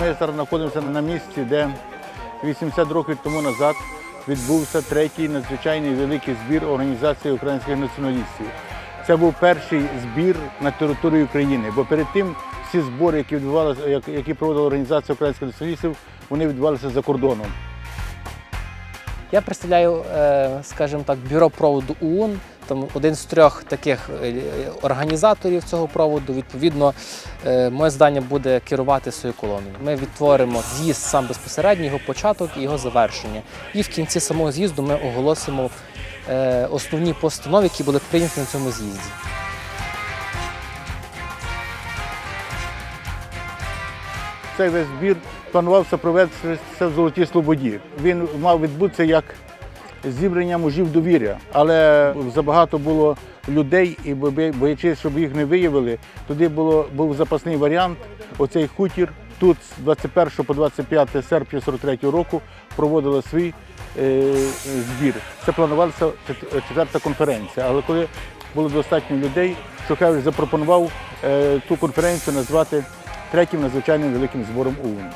Ми зараз знаходимося на місці, де 80 років тому назад відбувся третій надзвичайний великий збір Організації українських націоналістів. Це був перший збір на території України, бо перед тим всі збори, які які проводила Організація українських націоналістів, вони відбувалися за кордоном. Я представляю, е, скажімо так, бюро проводу ОУН, там один з трьох таких е, організаторів цього проводу. Відповідно, е, моє завдання буде керувати своєю колоною. Ми відтворимо з'їзд сам безпосередньо, його початок і його завершення. І в кінці самого з'їзду ми оголосимо основні постанови, які були прийняті на цьому з'їзді. Цей весь збір планувався провестися в Золотій Слободі. Він мав відбутися як зібрання мужів довір'я, але забагато було людей, і боячись, щоб їх не виявили, туди було, був запасний варіант. Оцей хутір тут з 21 по 25 серпня 43 року проводили свій е, збір. Це планувалася четверта конференція. Але коли було достатньо людей, Шухевич запропонував е, ту конференцію назвати третім надзвичайним великим збором ОУН.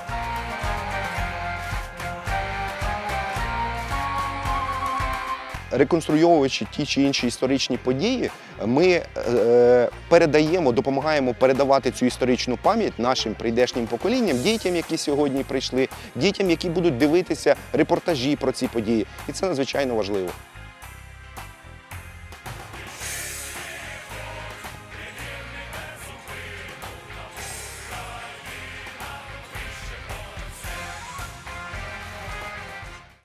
Реконструйовуючи ті чи інші історичні події, ми е, передаємо, допомагаємо передавати цю історичну пам'ять нашим прийдешнім поколінням, дітям, які сьогодні прийшли, дітям, які будуть дивитися репортажі про ці події. І це надзвичайно важливо.